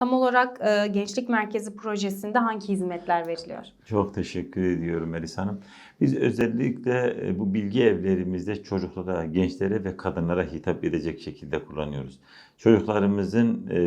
Tam olarak e, Gençlik Merkezi projesinde hangi hizmetler veriliyor? Çok teşekkür ediyorum Melis Hanım. Biz özellikle e, bu bilgi evlerimizde çocuklara, gençlere ve kadınlara hitap edecek şekilde kullanıyoruz. Çocuklarımızın e,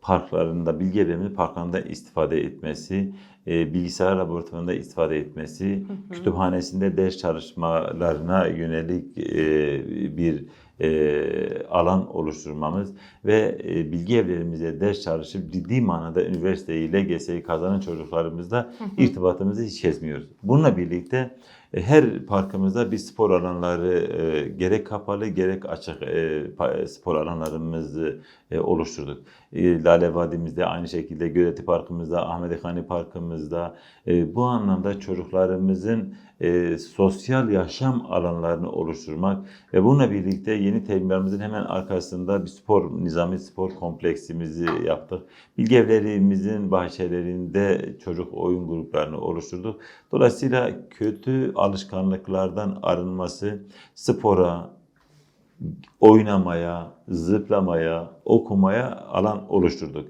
parklarında, bilgi evlerinin parklarında istifade etmesi, e, bilgisayar laboratuvarında istifade etmesi, kütüphanesinde ders çalışmalarına yönelik e, bir e, alan oluşturmamız ve e, bilgi evlerimizde ders çalışıp ciddi manada üniversiteyi, LGS'yi kazanan çocuklarımızla irtibatımızı hiç kesmiyoruz. Bununla birlikte e, her parkımızda bir spor alanları e, gerek kapalı gerek açık e, spor alanlarımızı e, oluşturduk. E, Lale Vadimizde aynı şekilde Göletli Parkımızda, Ahmet Hani Parkımızda e, bu anlamda çocuklarımızın e, sosyal yaşam alanlarını oluşturmak ve bununla birlikte yeni terimlerimizin hemen arkasında bir spor, nizami spor kompleksimizi yaptık. Bilgi evlerimizin bahçelerinde çocuk oyun gruplarını oluşturduk. Dolayısıyla kötü alışkanlıklardan arınması, spora, oynamaya, zıplamaya, okumaya alan oluşturduk.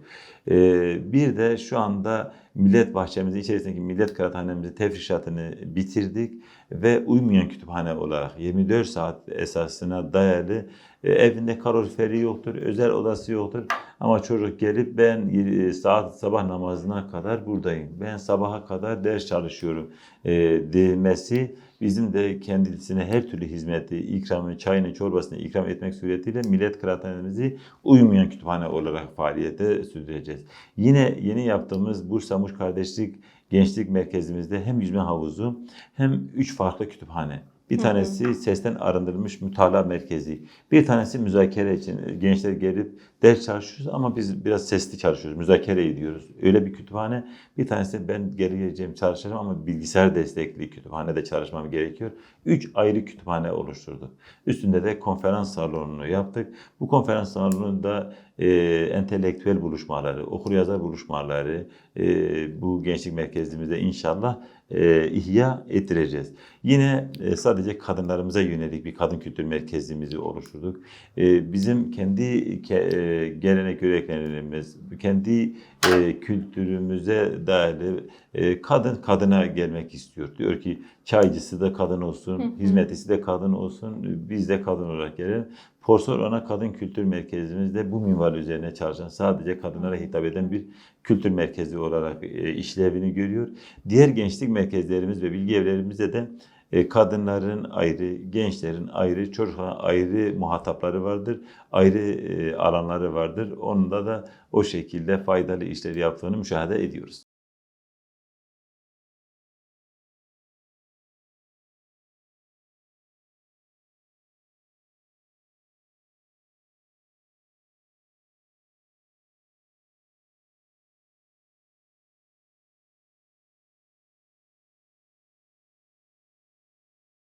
Ee, bir de şu anda millet bahçemizin içerisindeki millet kıraathanemizi tefrişatını bitirdik ve uymayan kütüphane olarak 24 saat esasına dayalı e, evinde kaloriferi yoktur, özel odası yoktur. Ama çocuk gelip ben e, saat sabah namazına kadar buradayım. Ben sabaha kadar ders çalışıyorum e, demesi bizim de kendisine her türlü hizmeti, ikramı, çayını, çorbasını ikram etmek suretiyle millet kıraathanemizi uyumayan kütüphane olarak faaliyete sürdüreceğiz. Yine yeni yaptığımız Bursa Muş Kardeşlik Gençlik Merkezimizde hem yüzme havuzu hem üç farklı kütüphane. Bir tanesi sesten arındırılmış mütalaa merkezi. Bir tanesi müzakere için. Gençler gelip ders çalışıyoruz ama biz biraz sesli çalışıyoruz. Müzakere ediyoruz. Öyle bir kütüphane. Bir tanesi ben geri geleceğim çalışacağım ama bilgisayar destekli kütüphanede çalışmam gerekiyor. Üç ayrı kütüphane oluşturduk. Üstünde de konferans salonunu yaptık. Bu konferans salonunda e, entelektüel buluşmaları, okur yazar buluşmaları e, bu gençlik merkezimizde inşallah e, ihya ettireceğiz. Yine e, sadece kadınlarımıza yönelik bir kadın kültür merkezimizi oluşturduk. E, bizim kendi ke- e, gelenek göreneklerimiz, kendi e, kültürümüze dair e, kadın kadına gelmek istiyor. Diyor ki çaycısı da kadın olsun, hizmetlisi de kadın olsun, biz de kadın olarak gelelim. Porsor Ana Kadın Kültür Merkezimizde bu minval üzerine çalışan sadece kadınlara hitap eden bir kültür merkezi olarak e, işlevini görüyor. Diğer gençlik merkezlerimiz ve bilgi evlerimizde de e, kadınların ayrı, gençlerin ayrı, çocukların ayrı muhatapları vardır, ayrı e, alanları vardır. Onda da o şekilde faydalı işleri yaptığını müşahede ediyoruz.